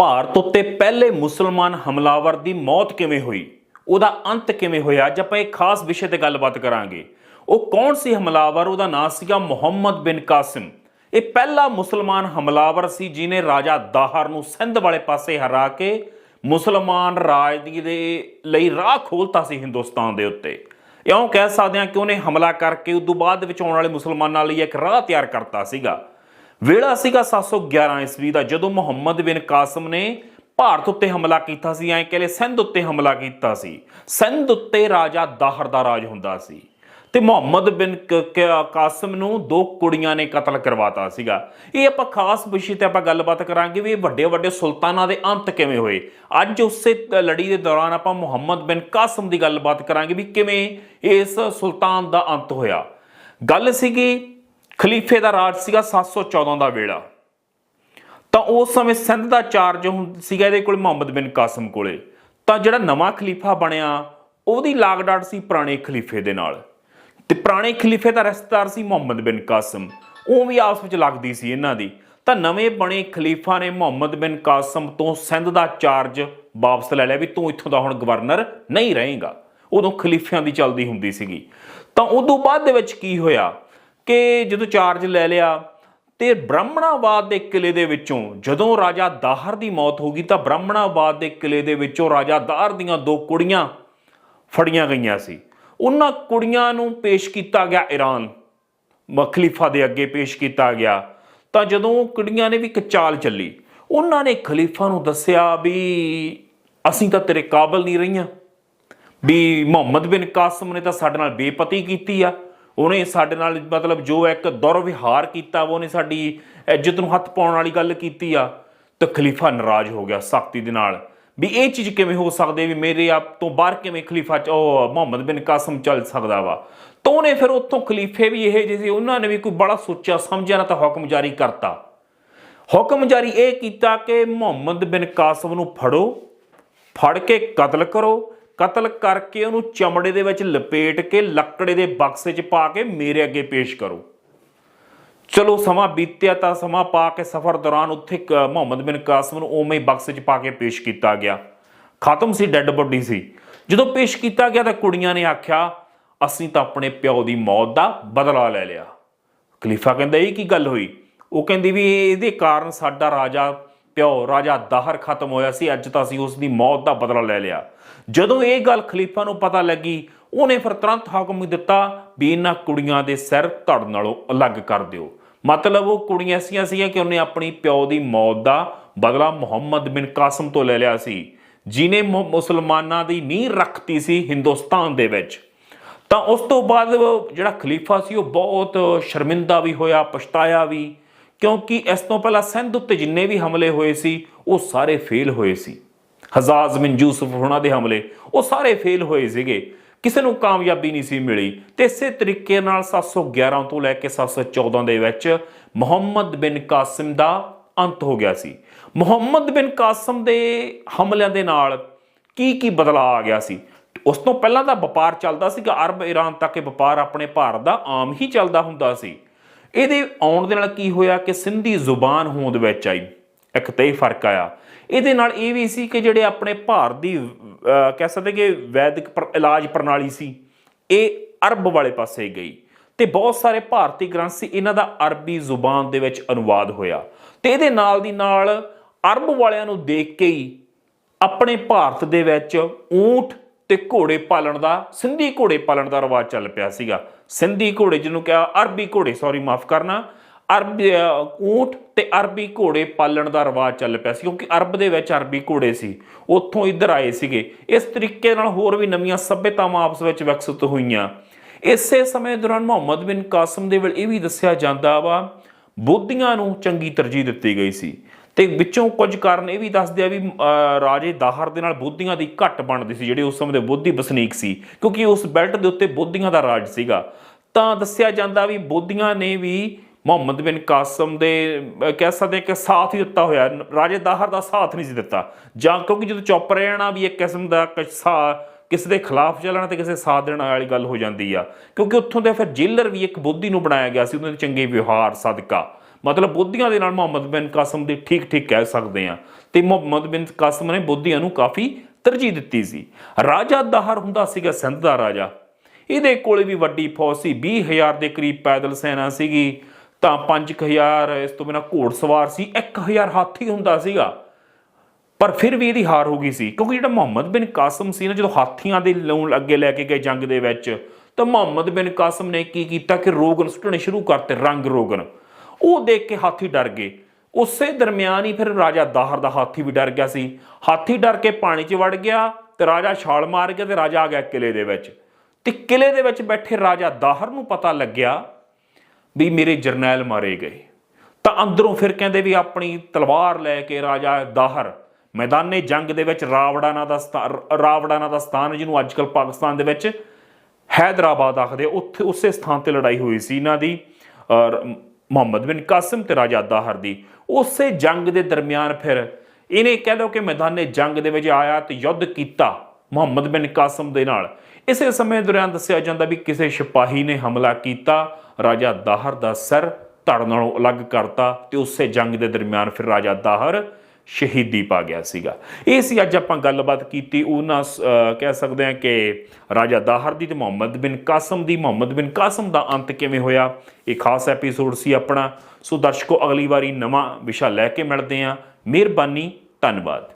ਭਾਰਤ ਉੱਤੇ ਪਹਿਲੇ ਮੁਸਲਮਾਨ ਹਮਲਾਵਰ ਦੀ ਮੌਤ ਕਿਵੇਂ ਹੋਈ? ਉਹਦਾ ਅੰਤ ਕਿਵੇਂ ਹੋਇਆ? ਅੱਜ ਆਪਾਂ ਇੱਕ ਖਾਸ ਵਿਸ਼ੇ ਤੇ ਗੱਲਬਾਤ ਕਰਾਂਗੇ। ਉਹ ਕੌਣ ਸੀ ਹਮਲਾਵਰ? ਉਹਦਾ ਨਾਮ ਸੀਗਾ ਮੁਹੰਮਦ ਬਿਨ ਕਾਸਿਮ। ਇਹ ਪਹਿਲਾ ਮੁਸਲਮਾਨ ਹਮਲਾਵਰ ਸੀ ਜਿਨੇ ਰਾਜਾ ਦਾਹਰ ਨੂੰ ਸਿੰਧ ਵਾਲੇ ਪਾਸੇ ਹਰਾ ਕੇ ਮੁਸਲਮਾਨ ਰਾਜ ਦੀ ਦੇ ਲਈ ਰਾਹ ਖੋਲਤਾ ਸੀ ਹਿੰਦੁਸਤਾਨ ਦੇ ਉੱਤੇ। ਇਉਂ ਕਹਿ ਸਕਦੇ ਹਾਂ ਕਿ ਉਹਨੇ ਹਮਲਾ ਕਰਕੇ ਉਸ ਤੋਂ ਬਾਅਦ ਵਿੱਚ ਆਉਣ ਵਾਲੇ ਮੁਸਲਮਾਨਾਂ ਲਈ ਇੱਕ ਰਾਹ ਤਿਆਰ ਕਰਤਾ ਸੀਗਾ। ਵੇਲਾ ਸੀਗਾ 711 ਈਸਵੀ ਦਾ ਜਦੋਂ ਮੁਹੰਮਦ ਬਿਨ ਕਾਸਮ ਨੇ ਭਾਰਤ ਉੱਤੇ ਹਮਲਾ ਕੀਤਾ ਸੀ, ਐਂ ਕਹਿੰਦੇ ਸਿੰਧ ਉੱਤੇ ਹਮਲਾ ਕੀਤਾ ਸੀ। ਸਿੰਧ ਉੱਤੇ ਰਾਜਾ ਦਾਹਰ ਦਾ ਰਾਜ ਹੁੰਦਾ ਸੀ। ਤੇ ਮੁਹੰਮਦ ਬਿਨ ਕ- ਕ- ਕਾਸਮ ਨੂੰ ਦੋ ਕੁੜੀਆਂ ਨੇ ਕਤਲ ਕਰਵਾਤਾ ਸੀਗਾ। ਇਹ ਆਪਾਂ ਖਾਸ ਵਿਸ਼ੇ ਤੇ ਆਪਾਂ ਗੱਲਬਾਤ ਕਰਾਂਗੇ ਵੀ ਇਹ ਵੱਡੇ ਵੱਡੇ ਸੁਲਤਾਨਾਂ ਦੇ ਅੰਤ ਕਿਵੇਂ ਹੋਏ। ਅੱਜ ਉਸੇ ਲੜੀ ਦੇ ਦੌਰਾਨ ਆਪਾਂ ਮੁਹੰਮਦ ਬਿਨ ਕਾਸਮ ਦੀ ਗੱਲਬਾਤ ਕਰਾਂਗੇ ਵੀ ਕਿਵੇਂ ਇਸ ਸੁਲਤਾਨ ਦਾ ਅੰਤ ਹੋਇਆ। ਗੱਲ ਸੀਗੀ ਖਲੀਫੇ ਦਾ ਰਾਜ ਸੀਗਾ 714 ਦਾ ਵੇਲਾ। ਤਾਂ ਉਸ ਸਮੇਂ ਸਿੰਧ ਦਾ ਚਾਰਜ ਹੁੰ- ਸੀਗਾ ਇਹਦੇ ਕੋਲ ਮੁਹੰਮਦ ਬਿਨ ਕਾਸਮ ਕੋਲੇ। ਤਾਂ ਜਿਹੜਾ ਨਵਾਂ ਖਲੀਫਾ ਬਣਿਆ, ਉਹਦੀ ਲਾਗਡਾਟ ਸੀ ਪੁਰਾਣੇ ਖਲੀਫੇ ਦੇ ਨਾਲ। ਤੇ ਪੁਰਾਣੇ ਖਲੀਫੇ ਦਾ ਰਿਸ਼ਤੇਦਾਰ ਸੀ ਮੁਹੰਮਦ ਬਿਨ ਕਾਸਮ। ਉਹ ਵੀ ਆਪਸ ਵਿੱਚ ਲੱਗਦੀ ਸੀ ਇਹਨਾਂ ਦੀ। ਤਾਂ ਨਵੇਂ ਬਣੇ ਖਲੀਫਾ ਨੇ ਮੁਹੰਮਦ ਬਿਨ ਕਾਸਮ ਤੋਂ ਸਿੰਧ ਦਾ ਚਾਰਜ ਵਾਪਸ ਲੈ ਲਿਆ ਵੀ ਤੂੰ ਇੱਥੋਂ ਦਾ ਹੁਣ ਗਵਰਨਰ ਨਹੀਂ ਰਹੇਗਾ। ਉਦੋਂ ਖਲੀਫਿਆਂ ਦੀ ਚੱਲਦੀ ਹੁੰਦੀ ਸੀਗੀ। ਤਾਂ ਉਦੋਂ ਬਾਅਦ ਦੇ ਵਿੱਚ ਕੀ ਹੋਇਆ? ਕਿ ਜਦੋਂ ਚਾਰਜ ਲੈ ਲਿਆ ਤੇ ਬ੍ਰਾਹਮਣਾਬਾਦ ਦੇ ਕਿਲੇ ਦੇ ਵਿੱਚੋਂ ਜਦੋਂ ਰਾਜਾ ਦਾਹਰ ਦੀ ਮੌਤ ਹੋ ਗਈ ਤਾਂ ਬ੍ਰਾਹਮਣਾਬਾਦ ਦੇ ਕਿਲੇ ਦੇ ਵਿੱਚੋਂ ਰਾਜਾ ਦਾਹਰ ਦੀਆਂ ਦੋ ਕੁੜੀਆਂ ਫੜੀਆਂ ਗਈਆਂ ਸੀ। ਉਹਨਾਂ ਕੁੜੀਆਂ ਨੂੰ ਪੇਸ਼ ਕੀਤਾ ਗਿਆ ਈਰਾਨ। ਖਲੀਫਾ ਦੇ ਅੱਗੇ ਪੇਸ਼ ਕੀਤਾ ਗਿਆ। ਤਾਂ ਜਦੋਂ ਕੁੜੀਆਂ ਨੇ ਵੀ ਇੱਕ ਚਾਲ ਚੱਲੀ, ਉਹਨਾਂ ਨੇ ਖਲੀਫਾ ਨੂੰ ਦੱਸਿਆ ਵੀ ਅਸੀਂ ਤਾਂ ਤੇਰੇ ਕਾਬਲ ਨਹੀਂ ਰਹੀਆਂ। ਵੀ ਮੁਹੰਮਦ ਬਿਨ ਕਾਸਮ ਨੇ ਤਾਂ ਸਾਡੇ ਨਾਲ ਬੇਪਤੀ ਕੀਤੀ ਆ। ਉਹਨੇ ਸਾਡੇ ਨਾਲ ਮਤਲਬ ਜੋ ਇੱਕ ਦੁਰਵਿਹਾਰ ਕੀਤਾ ਵਾ, ਉਹਨੇ ਸਾਡੀ ਇੱਜ਼ਤ ਨੂੰ ਹੱਥ ਪਾਉਣ ਵਾਲੀ ਗੱਲ ਕੀਤੀ ਆ ਤਾਂ ਖਲੀਫਾ ਨਾਰਾਜ਼ ਹੋ ਗਿਆ ਸਖਤੀ ਦੇ ਨਾਲ। ਵੀ ਇਹ ਚੀਜ਼ ਕਿਵੇਂ ਹੋ ਸਕਦੀ ਵੀ ਮੇਰੇ ਆਪ ਤੋਂ ਬਾਹਰ ਕਿਵੇਂ ਖਲੀਫਾ ਚ ਉਹ ਮੁਹੰਮਦ ਬਿਨ ਕਾਸਮ ਚੱਲ ਸਕਦਾ ਵਾ? ਤਾਂ ਉਹਨੇ ਫਿਰ ਉੱਥੋਂ ਖਲੀਫੇ ਵੀ ਇਹ ਜਿਹੇ ਸੀ ਉਹਨਾਂ ਨੇ ਵੀ ਕੋਈ ਬੜਾ ਸੋਚਿਆ ਸਮਝਿਆ ਨਾ ਤਾਂ ਹੁਕਮ ਜਾਰੀ ਕਰਤਾ। ਹੁਕਮ ਜਾਰੀ ਇਹ ਕੀਤਾ ਕਿ ਮੁਹੰਮਦ ਬਿਨ ਕਾਸਮ ਨੂੰ ਫੜੋ ਫੜ ਕੇ ਕਤਲ ਕਰੋ ਕਤਲ ਕਰਕੇ ਉਹਨੂੰ ਚਮੜੇ ਦੇ ਵਿੱਚ ਲਪੇਟ ਕੇ ਲੱਕੜੇ ਦੇ ਬਕਸੇ 'ਚ ਪਾ ਕੇ ਮੇਰੇ ਅੱਗੇ ਪੇਸ਼ ਕਰੋ। ਚਲੋ ਸਮਾਂ ਬੀਤਿਆ ਤਾਂ ਸਮਾਂ ਪਾ ਕੇ ਸਫ਼ਰ ਦੌਰਾਨ ਉੱਥੇ ਕ- ਮੁਹੰਮਦ ਬਿਨ ਕਾਸਮ ਨੂੰ ਉਵੇਂ ਹੀ ਬਕਸੇ 'ਚ ਪਾ ਕੇ ਪੇਸ਼ ਕੀਤਾ ਗਿਆ। ਖਤਮ ਸੀ, ਡੈੱਡ ਬੋਡੀ ਸੀ। ਜਦੋਂ ਪੇਸ਼ ਕੀਤਾ ਗਿਆ ਤਾਂ ਕੁੜੀਆਂ ਨੇ ਆਖਿਆ, ਅਸੀਂ ਤਾਂ ਆਪਣੇ ਪਿਓ ਦੀ ਮੌਤ ਦਾ ਬਦਲਾ ਲੈ ਲਿਆ। ਖਲੀਫਾ ਕਹਿੰਦਾ, ਇਹ ਕੀ ਗੱਲ ਹੋਈ? ਉਹ ਕਹਿੰਦੀ ਵੀ ਇਹਦੇ ਕਾਰਨ ਸਾਡਾ ਰਾਜਾ ਪਿਓ, ਰਾਜਾ ਦਾਹਰ ਖਤਮ ਹੋਇਆ ਸੀ, ਅੱਜ ਤਾਂ ਅਸੀਂ ਉਸ ਦੀ ਮੌਤ ਦਾ ਬਦਲਾ ਲੈ ਲਿਆ। ਜਦੋਂ ਇਹ ਗੱਲ ਖਲੀਫਾ ਨੂੰ ਪਤਾ ਲੱਗੀ, ਉਹਨੇ ਫਿਰ ਤੁਰੰਤ ਹੁਕਮ ਦਿੱਤਾ ਵੀ ਇਹਨਾਂ ਕੁੜੀਆਂ ਦੇ ਸਿਰ ਧੜ ਨਾਲੋਂ ਅਲੱਗ ਕਰ ਦਿਓ। ਮਤਲਬ ਉਹ ਕੁੜੀਆਂ ਐਸੀਆਂ ਸੀਗੀਆਂ ਕਿ ਉਹਨੇ ਆਪਣੀ ਪਿਓ ਦੀ ਮੌਤ ਦਾ ਬਦਲਾ ਮੁਹੰਮਦ ਬਿਨ ਕਾਸਮ ਤੋਂ ਲੈ ਲਿਆ ਸੀ ਜਿਨੇ ਮੁ- ਮੁਸਲਮਾਨਾਂ ਦੀ ਨੀਂਹ ਰੱਖਤੀ ਸੀ ਹਿੰਦੁਸਤਾਨ ਦੇ ਵਿੱਚ। ਤਾਂ ਉਸ ਤੋਂ ਬਾਅਦ ਜਿਹੜਾ ਖਲੀਫਾ ਸੀ, ਉਹ ਬਹੁਤ ਸ਼ਰਮਿੰਦਾ ਵੀ ਹੋਇਆ, ਪਛਤਾਇਆ ਵੀ, ਕਿਉਂਕਿ ਇਸ ਤੋਂ ਪਹਿਲਾਂ ਸਿੰਧ ਉੱਤੇ ਜਿੰਨੇ ਵੀ ਹਮਲੇ ਹੋਏ ਸੀ, ਉਹ ਸਾਰੇ ਫੇਲ ਹੋਏ ਸੀ। ਹਜ਼ਾਜ਼ ਬਿਨ ਯੂਸਫ ਉਹਨਾਂ ਦੇ ਹਮਲੇ, ਉਹ ਸਾਰੇ ਫੇਲ ਹੋਏ ਸੀਗੇ। ਕਿਸੇ ਨੂੰ ਕਾਮਯਾਬੀ ਨਹੀਂ ਸੀ ਮਿਲੀ। ਤੇ ਇਸੇ ਤਰੀਕੇ ਨਾਲ 711 ਤੋਂ ਲੈ ਕੇ 714 ਦੇ ਵਿੱਚ ਮੁਹੰਮਦ ਬਿਨ ਕਾਸਿਮ ਦਾ ਅੰਤ ਹੋ ਗਿਆ ਸੀ। ਮੁਹੰਮਦ ਬਿਨ ਕਾਸਿਮ ਦੇ ਹਮਲਿਆਂ ਦੇ ਨਾਲ ਕੀ ਕੀ ਬਦਲਾਅ ਆ ਗਿਆ ਸੀ? ਉਸ ਤੋਂ ਪਹਿਲਾਂ ਦਾ ਵਪਾਰ ਚੱਲਦਾ ਸੀਗਾ। ਅਰਬ ਈਰਾਨ ਤੱਕ ਇਹ ਵਪਾਰ ਆਪਣੇ ਭਾਰਤ ਦਾ ਆਮ ਹੀ ਚੱਲਦਾ ਹੁੰਦਾ ਸੀ। ਇਹਦੇ ਆਉਣ ਦੇ ਨਾਲ ਕੀ ਹੋਇਆ ਕਿ ਸਿੰਧੀ ਜ਼ੁਬਾਨ ਹੋਂਦ ਵਿੱਚ ਆਈ। ਇੱਕ ਤੇ ਹੀ ਫ਼ਰਕ ਆਇਆ। ਇਹਦੇ ਨਾਲ ਇਹ ਵੀ ਸੀ ਕਿ ਜਿਹੜੇ ਆਪਣੇ ਭਾਰਤ ਦੀ ਕਹਿ ਸਕਦੇ ਕਿ ਵੈਦਿਕ ਇਲਾਜ ਪ੍ਰਣਾਲੀ ਸੀ, ਇਹ ਅਰਬ ਵਾਲੇ ਪਾਸੇ ਗਈ। ਤੇ ਬਹੁਤ ਸਾਰੇ ਭਾਰਤੀ ਗ੍ਰੰਥ ਸੀ ਇਹਨਾਂ ਦਾ ਅਰਬੀ ਜ਼ੁਬਾਨ ਦੇ ਵਿੱਚ ਅਨੁਵਾਦ ਹੋਇਆ। ਤੇ ਇਹਦੇ ਨਾਲ ਦੀ ਨਾਲ ਅਰਬ ਵਾਲਿਆਂ ਨੂੰ ਦੇਖ ਕੇ ਹੀ ਆਪਣੇ ਭਾਰਤ ਦੇ ਵਿੱਚ ਊਂਠ ਤੇ ਘੋੜੇ ਪਾਲਣ ਦਾ, ਸਿੰਧੀ ਘੋੜੇ ਪਾਲਣ ਦਾ ਰਿਵਾਜ ਚੱਲ ਪਿਆ ਸੀਗਾ। ਸਿੰਧੀ ਘੋੜੇ ਜਿਹਨੂੰ ਕਿਹਾ, ਅਰਬੀ ਘੋੜੇ ਸੌਰੀ ਮਾਫ ਕਰਨਾ। ਅਰਬੀ ਅ, ਊਂਠ ਤੇ ਅਰਬੀ ਘੋੜੇ ਪਾਲਣ ਦਾ ਰਿਵਾਜ ਚੱਲ ਪਿਆ ਸੀ ਕਿਉਂਕਿ ਅਰਬ ਦੇ ਵਿੱਚ ਅਰਬੀ ਘੋੜੇ ਸੀ ਉੱਥੋਂ ਇੱਧਰ ਆਏ ਸੀਗੇ। ਇਸ ਤਰੀਕੇ ਨਾਲ ਹੋਰ ਵੀ ਨਵੀਆਂ ਸੱਭਿਅਤਾਵਾਂ ਆਪਸ ਵਿੱਚ ਵਿਕਸਿਤ ਹੋਈਆਂ। ਇਸੇ ਸਮੇਂ ਦੌਰਾਨ ਮੁਹੰਮਦ ਬਿਨ ਕਾਸਮ ਦੇ ਵੇਲੇ ਇਹ ਵੀ ਦੱਸਿਆ ਜਾਂਦਾ ਵਾ ਬੋਧੀਆਂ ਨੂੰ ਚੰਗੀ ਤਰਜੀਹ ਦਿੱਤੀ ਗਈ ਸੀ। ਤੇ ਵਿੱਚੋਂ ਕੁਝ ਕਾਰਨ ਇਹ ਵੀ ਦੱਸਦੇ ਆ ਵੀ ਅਹ, ਰਾਜੇ ਦਾਹਰ ਦੇ ਨਾਲ ਬੋਧੀਆਂ ਦੀ ਘੱਟ ਬਣਦੀ ਸੀ ਜਿਹੜੇ ਉਸ ਸਮੇਂ ਦੇ ਬੋਧੀ ਵਸਨੀਕ ਸੀ ਕਿਉਂਕਿ ਉਸ ਬੈਲਟ ਦੇ ਉੱਤੇ ਬੋਧੀਆਂ ਦਾ ਰਾਜ ਸੀਗਾ। ਤਾਂ ਦੱਸਿਆ ਜਾਂਦਾ ਵੀ ਬੋਧੀਆਂ ਨੇ ਵੀ ਮੁਹੰਮਦ ਬਿਨ ਕਾਸਮ ਦੇ ਕਹਿ ਸਕਦੇ ਹਾਂ ਕਿ ਸਾਥ ਹੀ ਦਿੱਤਾ ਹੋਇਆ। ਰਾਜੇ ਦਾਹਰ ਦਾ ਸਾਥ ਨਹੀਂ ਸੀ ਦਿੱਤਾ। ਜਾਂ ਕਿਉਂਕਿ ਜਦੋਂ ਚੁੱਪ ਰਹਿਣਾ ਵੀ ਇੱਕ ਕਿਸਮ ਦਾ ਕਿਸਾ ਕਿਸੇ ਦੇ ਖਿਲਾਫ ਚੱਲਣਾ ਤੇ ਕਿਸੇ ਸਾਥ ਦੇਣ ਵਾਲੀ ਗੱਲ ਹੋ ਜਾਂਦੀ ਆ। ਕਿਉਂਕਿ ਉੱਥੋਂ ਦੇ ਫਿਰ ਜੇਲਰ ਵੀ ਇੱਕ ਬੋਧੀ ਨੂੰ ਬਣਾਇਆ ਗਿਆ ਸੀ, ਉਹਨਾਂ ਦੇ ਚੰਗੇ ਵਿਵਹਾਰ, ਸਦਕਾ। ਮਤਲਬ ਬੋਧੀਆਂ ਦੇ ਨਾਲ ਮੁਹੰਮਦ ਬਿਨ ਕਾਸਮ ਦੀ ਠੀਕ ਠੀਕ ਕਹਿ ਸਕਦੇ ਆ ਤੇ ਮੁਹੰਮਦ ਬਿਨ ਕਾਸਮ ਨੇ ਬੋਧੀਆਂ ਨੂੰ ਕਾਫੀ ਤਰਜੀਹ ਦਿੱਤੀ ਸੀ। ਰਾਜਾ ਦਾਹਰ ਹੁੰਦਾ ਸੀਗਾ ਸਿੰਧ ਦਾ ਰਾਜਾ। ਇਹਦੇ ਕੋਲੇ ਵੀ ਵੱਡੀ ਫੌਜ ਸੀ। 20000 ਦੇ ਕਰੀਬ ਪੈਦਲ ਸੈਨਾ ਸੀਗੀ। ਤਾਂ 5000 ਇਸ ਤੋਂ ਬਿਨਾ ਘੋੜਸਵਾਰ ਸੀ 1000 ਹਾਥੀ ਹੁੰਦਾ ਸੀਗਾ। ਪਰ ਫਿਰ ਵੀ ਇਹਦੀ ਹਾਰ ਹੋ ਗਈ ਸੀ, ਕਿਉਂਕਿ ਜਿਹੜਾ ਮੁਹੰਮਦ ਬਿਨ ਕਾਸਮ ਸੀ ਨਾ, ਜਦੋਂ ਹਾਥੀਆਂ ਦੇ ਲਾਉਣ ਅੱਗੇ ਲੈ ਕੇ ਗਏ ਜੰਗ ਦੇ ਵਿੱਚ, ਤਾਂ ਮੁਹੰਮਦ ਬਿਨ ਕਾਸਮ ਨੇ ਕੀ ਕੀਤਾ ਕਿ ਰੋਗਨ ਸੁੱਟਣੇ ਸ਼ੁਰੂ ਕਰਤੇ, ਰੰਗ ਰੋਗਨ। ਉਹ ਦੇਖ ਕੇ ਹਾਥੀ ਡਰ ਗਏ। ਉਸੇ ਦਰਮਿਆਨ ਹੀ ਫਿਰ ਰਾਜਾ ਦਾਹਰ ਦਾ ਹਾਥੀ ਵੀ ਡਰ ਗਿਆ ਸੀ। ਹਾਥੀ ਡਰ ਕੇ ਪਾਣੀ 'ਚ ਵੜ ਗਿਆ ਤੇ ਰਾਜਾ ਛਾਲ ਮਾਰ ਗਿਆ ਤੇ ਰਾਜਾ ਆ ਗਿਆ ਕਿਲੇ ਦੇ ਵਿੱਚ। ਤੇ ਕਿਲੇ ਦੇ ਵਿੱਚ ਬੈਠੇ ਰਾਜਾ ਦਾਹਰ ਨੂੰ ਪਤਾ ਲੱਗਿਆ ਵੀ ਮੇਰੇ ਜਰਨੈਲ ਮਾਰੇ ਗਏ। ਤਾਂ ਅੰਦਰੋਂ ਫਿਰ ਕਹਿੰਦੇ ਵੀ ਆਪਣੀ ਤਲਵਾਰ ਲੈ ਕੇ ਰਾਜਾ ਦਾਹਰ ਮੈਦਾਨੇ ਜੰਗ ਦੇ ਵਿੱਚ ਰਾਵੜਾਨਾ ਦਾ ਸਥਾ- ਰਾਵੜਾਨਾ ਦਾ ਸਥਾਨ ਜਿਹਨੂੰ ਅੱਜਕੱਲ ਪਾਕਿਸਤਾਨ ਦੇ ਵਿੱਚ ਹੈਦਰਾਬਾਦ ਆਖਦੇ ਉੱਥੇ ਉਸੇ ਸਥਾਨ ਤੇ ਲੜਾਈ ਹੋਈ ਸੀ ਇਹਨਾਂ ਦੀ ਔਰ ਮੁਹੰਮਦ ਬਿਨ ਕਾਸਿਮ ਤੇ ਰਾਜਾ ਦਾਹਰ ਦੀ। ਉਸੇ ਜੰਗ ਦੇ ਦਰਮਿਆਨ ਫਿਰ ਇਹਨੇ ਕਹਿ ਲਓ ਕਿ ਮੈਦਾਨੇ ਜੰਗ ਦੇ ਵਿੱਚ ਆਇਆ ਤੇ ਯੁੱਧ ਕੀਤਾ ਮੁਹੰਮਦ ਬਿਨ ਕਾਸਿਮ ਦੇ ਨਾਲ। ਇਸੇ ਸਮੇਂ ਦੌਰਾਨ ਦੱਸਿਆ ਜਾਂਦਾ ਵੀ ਕਿਸੇ ਸਿਪਾਹੀ ਨੇ ਹਮਲਾ ਕੀਤਾ, ਰਾਜਾ ਦਾਹਰ ਦਾ ਸਰ ਧੜ ਨਾਲੋਂ ਅਲੱਗ ਕਰਤਾ ਤੇ ਉਸੇ ਜੰਗ ਦੇ ਦਰਮਿਆਨ ਫਿਰ ਰਾਜਾ ਦਾਹਰ ਸ਼ਹੀਦੀ ਪਾ ਗਿਆ ਸੀਗਾ। ਇਹ ਸੀ ਅੱਜ ਆਪਾਂ ਗੱਲਬਾਤ ਕੀਤੀ, ਉਹਨਾਂ ਸ- ਕਹਿ ਸਕਦੇ ਹਾਂ ਕਿ ਰਾਜਾ ਦਾਹਰ ਦੀ ਤੇ ਮੁਹੰਮਦ ਬਿਨ ਕਾਸਮ ਦੀ। ਮੁਹੰਮਦ ਬਿਨ ਕਾਸਮ ਦਾ ਅੰਤ ਕਿਵੇਂ ਹੋਇਆ? ਇਹ ਖਾਸ ਐਪੀਸੋਡ ਸੀ ਆਪਣਾ। ਸੋ ਦਰਸ਼ਕੋ, ਅਗਲੀ ਵਾਰੀ ਨਵਾਂ ਵਿਸ਼ਾ ਲੈ ਕੇ ਮਿਲਦੇ ਹਾਂ। ਮਿਹਰਬਾਨੀ, ਧੰਨਵਾਦ।